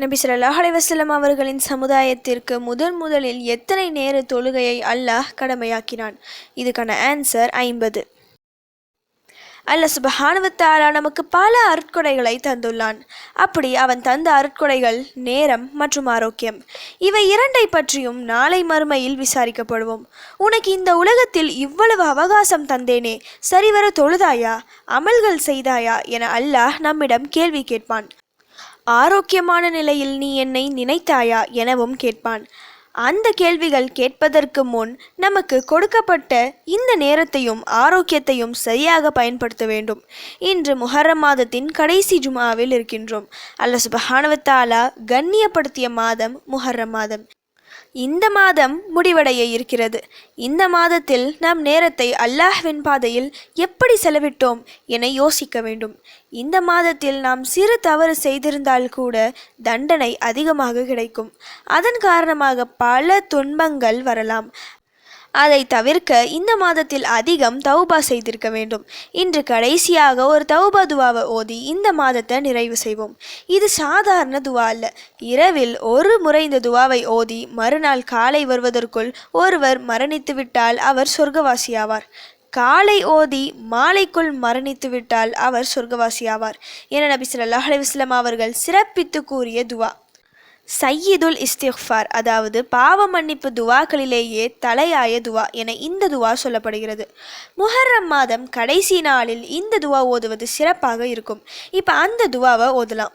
நபி சொல்லாஹ் அலைவாஸ்லம் அவர்களின் சமுதாயத்திற்கு முதன் முதலில் எத்தனை நேர தொழுகையை அல்லாஹ் கடமையாக்கினான்? இதுக்கான ஆன்சர் ஐம்பது. அல்லாஹ் சுபஹானுவத்தாலா நமக்கு பல அருட்கொடைகளை தந்துள்ளான். அப்படி அவன் தந்த அருட்கொடைகள் நேரம் மற்றும் ஆரோக்கியம். இவை இரண்டை பற்றியும் நாளை மறுமையில் விசாரிக்கப்படுவோம். உனக்கு இந்த உலகத்தில் இவ்வளவு அவகாசம் தந்தேனே சரிவர தொழுதாயா அமல்கள் செய்தாயா என அல்லாஹ் நம்மிடம் கேள்வி கேட்பான். ஆரோக்கியமான நிலையில் நீ என்னை நினைத்தாயா எனவும் கேட்பான். அந்த கேள்விகள் கேட்பதற்கு முன் நமக்கு கொடுக்கப்பட்ட இந்த நேரத்தையும் ஆரோக்கியத்தையும் சரியாக பயன்படுத்த வேண்டும். இன்று முஹர்ரம் மாதத்தின் கடைசி ஜுமாவில் இருக்கின்றோம். அல்ல சுபஹானவத்தாலா கண்ணியப்படுத்திய மாதம் முஹர்ரம் மாதம். இந்த மாதம் முடிவடைய இருக்கிறது. இந்த மாதத்தில் நாம் நேரத்தை அல்லாஹ்வின் பாதையில் எப்படி செலவிட்டோம் என யோசிக்க வேண்டும். இந்த மாதத்தில் நாம் சிறு தவறு செய்திருந்தால் கூட தண்டனை அதிகமாக கிடைக்கும். அதன் காரணமாக பல துன்பங்கள் வரலாம். அதை தவிர்க்க இந்த மாதத்தில் அதிகம் தௌபா செய்திருக்க வேண்டும். இன்று கடைசியாக ஒரு தௌபா துவாவை ஓதி இந்த மாதத்தை நிறைவு செய்வோம். இது சாதாரண துவா அல்ல. இரவில் ஒரு முறை இந்த துவாவை ஓதி மறுநாள் காலை வருவதற்குள் ஒருவர் மரணித்து விட்டால் அவர் சொர்க்கவாசியாவார். காலை ஓதி மாலைக்குள் மரணித்து விட்டால் அவர் சொர்க்கவாசியாவார். என நபி சொல்லாஹ் அலைஹி அவர்கள் சிறப்பித்து கூறிய துவா. சையீதுல் இஸ்திஃபார் அதாவது பாவ மன்னிப்பு துவாக்களிலேயே தலையாய துவா என இந்த துவா சொல்லப்படுகிறது. முஹர்ரம் மாதம் கடைசி நாளில் இந்த துவா ஓதுவது சிறப்பாக இருக்கும். இப்போ அந்த துவாவை ஓதலாம்.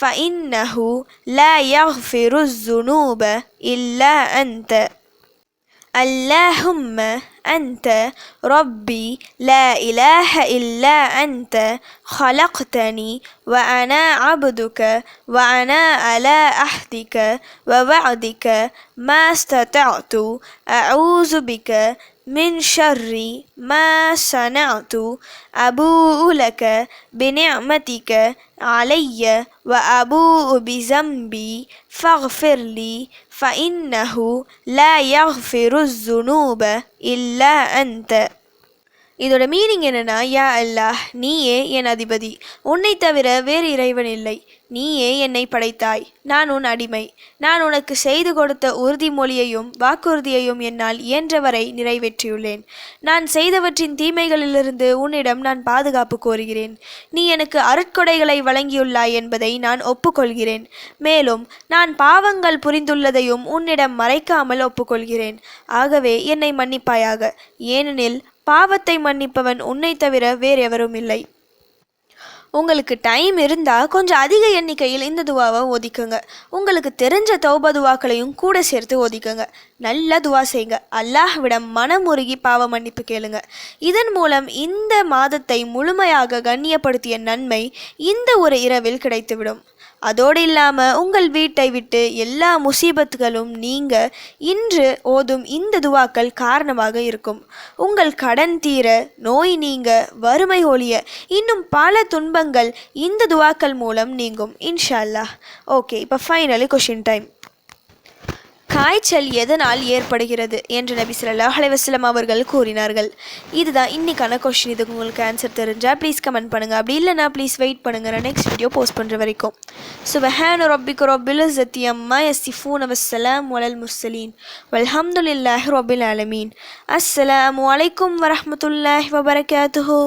فإنه لا يغفر الذنوب إلا أنت. اللهم أنت ربي لا إله إلا أنت خلقتني وأنا عبدك وأنا على عهدك ووعدك ما استطعت. أعوذ بك من شر ما صنعت. أبوء لك بنعمتك علي وأبوء بذنبي فاغفر لي فإنه لا يغفر الذنوب. إلا أنت. இதோட மீனிங் என்னன்னா யா அல்லாஹ் நீயே என் அதிபதி. உன்னை தவிர வேறு இறைவன் இல்லை. நீயே என்னை படைத்தாய். நான் உன் அடிமை. நான் உனக்கு செய்து கொடுத்த உறுதிமொழியையும் வாக்குறுதியையும் என்னால் இயன்றவரை நிறைவேற்றியுள்ளேன். நான் செய்தவற்றின் தீமைகளிலிருந்து உன்னிடம் நான் பாதுகாப்பு கோருகிறேன். நீ எனக்கு அருட்கொடைகளை வழங்கியுள்ளாய் என்பதை நான் ஒப்புக்கொள்கிறேன். மேலும் நான் பாவங்கள் புரிந்துள்ளதையும் உன்னிடம் மறைக்காமல் ஒப்புக்கொள்கிறேன். ஆகவே என்னை மன்னிப்பாயாக. ஏனெனில் பாவத்தை மன்னிப்பவன் உன்னை தவிர வேறு எவரும் இல்லை. உங்களுக்கு டைம் இருந்தால் கொஞ்சம் அதிக எண்ணிக்கையில் இந்த துவாவை ஓதிக்குங்க. உங்களுக்கு தெரிஞ்ச தௌப துவாக்களையும் கூட சேர்த்து ஓதிக்குங்க. நல்ல துவா செய்யுங்க அல்லாஹ்விடம் மனமுருகி பாவ மன்னிப்பு கேளுங்க. இதன் மூலம் இந்த மாதத்தை முழுமையாக கண்ணியப்படுத்திய நன்மை இந்த ஒரு இரவில் கிடைத்துவிடும். அதோடு இல்லாமல் உங்கள் வீட்டை விட்டு எல்லா முசீபத்துகளும் நீங்க இன்று ஓதும் இந்த துவாக்கள் காரணமாக இருக்கும். உங்கள் கடன் தீர நோய் நீங்க வறுமை ஒழிய இன்னும் பல துன்பங்கள் இந்த துவாக்கள் மூலம் நீங்கும் இன்ஷா அல்லாஹ். ஓகே இப்போ ஃபைனலி கொஷின் டைம் காய்ச்சல் எதனால் ஏற்படுகிறது என்று நபி ஸல்லல்லாஹு அலைஹி அவர்கள் கூறினார்கள். இதுதான் இன்னைக்கான கொஷின் இதுக்கு உங்களுக்கு ஆன்சர் தெரிஞ்சால் ப்ளீஸ் கமெண்ட் பண்ணுங்கள் அப்படி இல்லைனா ப்ளீஸ் வெயிட் பண்ணுங்கள் நான் நெக்ஸ்ட் வீடியோ போஸ்ட் பண்ணுற வரைக்கும். சுபஹான ரப்பிக்கு ரொபில் ஜத்தி அம்மா யஸ்ஸிஃபூன வஸ்ஸலாம் வலல் முர்சலீன் வல்ஹம்துல்லாஹ் ரொபில் அலமீன் அஸ்ஸலாமு வலைக்கம் வரமத்துல்லாஹ் வபரகாத்துஹு.